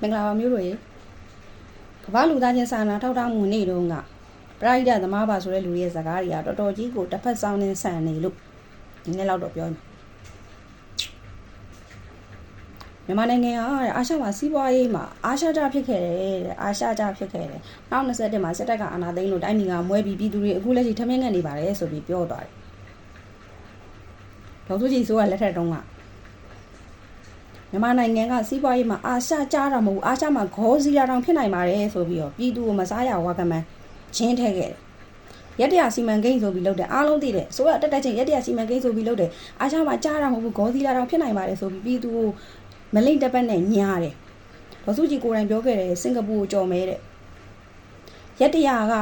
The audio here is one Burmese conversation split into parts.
မင်္ဂလာပါမျိုးတို့ရေကမ္ဘာလူသားချင်းစာနာထောက်ထားမှုနေ့တုန်းကပရိဒတ်သမားပါဆိုတဲ့လူတွေရဲ့ဇာကားတွေကတော်တော်ကြီးကိုတစ်ဖက်ဆောင်နေဆန်နေလို့ဒီနေ့လောက်တော့ပြောမယ်မြန်မာနိုင်ငံကအာရှမှာစီးပွားရေးမှာအာရှကြဖြစ်ခဲ့တယ်တဲ့အာရှကြဖြစ်ခဲ့တယ်နောက်21မှာစစ်တပ်ကအာဏာသိမ်းလို့တိုင်းပြည်ကမွဲပြီးပြည်သူတွေအခုလက်ရှိထမင်းငတ်နေပါတယ်ဆိုပြီးပြောသွားတယ်ဒေါက်တာကြီးဆိုကလက်ထက်တုန်းက မြန်မာနိုင်ငံကစီးပွားရေးမှာအာရှကြားတာမဟုတ်ဘူးအာရှမှာဂေါ်စီရာတောင်ဖြစ်နိုင်ပါတယ်ဆိုပြီးတော့ပြည်သူကိုမစားရဝါကမန်းချင်းထဲခဲ့တယ်ရက်တရစီမံကိန်းဆိုပြီးလုပ်တယ်အားလုံးသိတယ်ဆိုတော့တက်တက်ချင်းရက်တရစီမံကိန်းဆိုပြီးလုပ်တယ်အာရှမှာကြားတာမဟုတ်ဘူးဂေါ်စီရာတောင်ဖြစ်နိုင်ပါတယ်ဆိုပြီးပြည်သူကိုမလိမ့်တက်ပတ်နဲ့ညားတယ်ဒေါ်စုကြည်ကိုယ်တိုင်ပြောခဲ့တယ်စင်ကာပူကိုကြော်မဲတဲ့ရက်တရက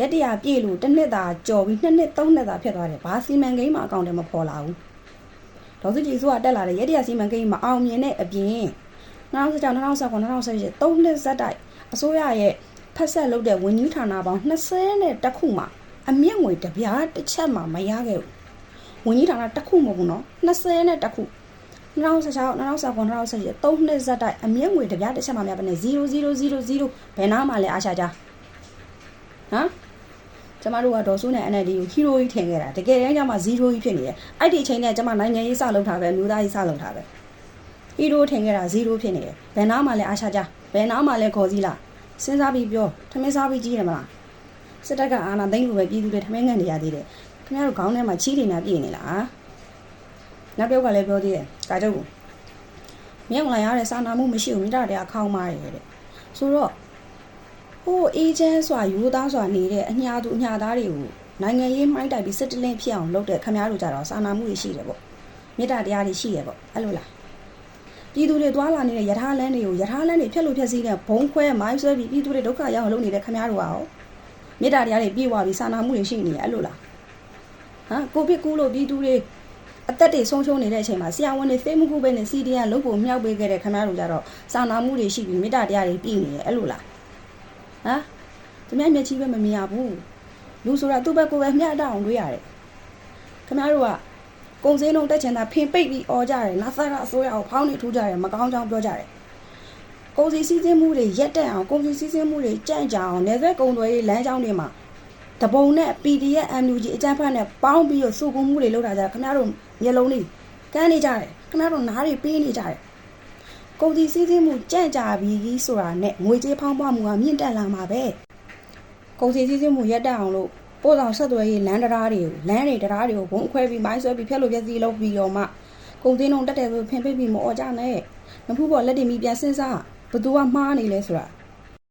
ရက်တရပြည့်လို့တစ်နှစ်သာကြော်ပြီးနှစ်နှစ်သုံးနှစ်သာဖြစ်သွားတယ်ဘာစီမံကိန်းမှအကောင့်ထဲမပေါ်လာဘူး ဒေါ်စုကြည်စုကတက်လာတဲ့ရက်တရစီမံကိန်းမအောင်မြင်တဲ့အပြင်2016 2019 2018သုံးနှစ်ဇက်တိုက်အစိုးရရဲ့ဖက်ဆက်လုပ်တဲ့ဝန်ကြီးဌာနပေါင်း20နဲ့တစ်ခုမှာအမြင့်ငွေတပြားတစ်ချက်မှမရခဲ့ဘူးဝန်ကြီးဌာနတစ်ခုမဟုတ်ဘူးနော်20နဲ့တစ်ခု2016 2019 2018သုံးနှစ်ဇက်တိုက်အမြင့်ငွေတပြားတစ်ချက်မှမရဘဲနဲ့0000ဘယ်နာမှလဲအားရှာကြဟမ် ကျမတို့ကဒေါ်စုနဲ့ NLD ကိုဟီရိုကြီးထင်ခဲ့တာတကယ်တမ်းကျမှ0ကြီးဖြစ်နေတယ်အဲ့ဒီအချိန်နဲ့ကျမနိုင်ငံရေးစလုပ်ထားပဲမျိုးသားရေးစလုပ်ထားပဲဟီရိုထင်ခဲ့တာ0ဖြစ်နေတယ်ဘယ်နာမှလဲအားရှာကြဘယ်နာမှလဲခေါ်စည်းလားစဉ်းစားပြီးပြောထမင်းစားပြီးကြီးတယ်မလားစစ်တပ်ကအာဏာသိမ်းလို့ပဲပြည်သူတွေထမင်းငံနေရသေးတယ်ခင်ဗျားတို့ခေါင်းထဲမှာချီးတွေများပြည့်နေလားနောက်တစ်ယောက်ကလည်းပြောသေးတယ်ကာကျုပ်ကမြောင်လာရတဲ့စာနာမှုမရှိဘူးမိသားတရားခေါင်းမာတယ်တဲ့ဆိုတော့ ဟိုအေဂျင့်စွာယူသားစွာနေတဲ့အညာသူအညာသားတွေကိုနိုင်ငံရေးမှိုင်းတိုက်ပြီးစစ်တလင်းဖြစ်အောင်လုပ်တဲ့ခမားတို့ကြတော့စာနာမှုတွေရှိတယ်ပေါ့မေတ္တာတရားတွေရှိရပေါ့အဲ့လိုလားပြည်သူတွေတွာလာနေတဲ့ယထာလန်းတွေကိုယထာလန်းတွေဖြတ်လို့ဖြတ်စည်းတဲ့ဘုံခွဲမိုင်းဆွဲပြီးပြည်သူတွေဒုက္ခရောက်အောင်လုပ်နေတဲ့ခမားတို့ကရောမေတ္တာတရားတွေပြေဝပြီးစာနာမှုတွေရှိနေရအဲ့လိုလားဟမ်ကိုဗစ်ကူးလို့ပြည်သူတွေအသက်တွေဆုံးရှုံးနေတဲ့အချိန်မှာဆရာဝန်တွေဖေးမှုကူပဲနဲ့စီဒီအန်လုပ်ဖို့မြောက်ပေးခဲ့တဲ့ခမားတို့ကြတော့စာနာမှုတွေရှိပြီးမေတ္တာတရားတွေပြည့်နေတယ်အဲ့လိုလား ဟမ်သူများမျက်ချီပဲမမြင်ရဘူးလူဆိုတာသူ့ဘက်ကိုပဲမျှတအောင်တွေးရတယ်ခမားတို့ကကုံစင်းလုံးတက်ချင်တာဖင်ပိတ်ပြီးអော်ကြတယ်နာဆာကအစိုးရကိုဖောင်းနေထူးကြတယ်မကောင်းကြောင်ပြောကြတယ်ကုန်စည်စည်းစင်းမှုတွေရက်တက်အောင်ကုန်စည်စည်းစင်းမှုတွေကြန့်ကြအောင်နယ်စပ်ကုန်သွယ်ရေးလမ်းကြောင်းတွေမှာတပုံနဲ့ PDF MUG အကြမ်းဖက်နဲ့ပေါင်းပြီးတော့စုပုံမှုတွေလုပ်တာကြခင်ဗျားတို့မျက်လုံးတွေကန်းနေကြတယ်ခင်ဗျားတို့နားတွေပေးနေကြတယ် ကုန်စည်စည်းစင်းမှုကြန့်ကြပြီးဆိုတာနဲ့ငွေကြေးဖောင်းပွားမှုကမြင့်တက်လာမှာပဲကုန်စည်စည်းစင်းမှုရက်တက်အောင်လို့ပို့ဆောင်ဆက်သွယ်ရေးလမ်းတရားတွေကိုလမ်းတွေတရားတွေကိုဘုံအခွဲပြီးမိုင်းဆွဲပြီးဖျက်လို့ပြက်စီးလုပ်ပြီးတော့မှကုန်စည်နှုန်းတက်တယ်ဆိုဖင်ပိတ်ပြီးမអော်ကြနဲ့မဖူးပေါ်လက်တင်ပြီးပြန်စဉ်းစားဘသူကမှားနေလဲဆိုတာ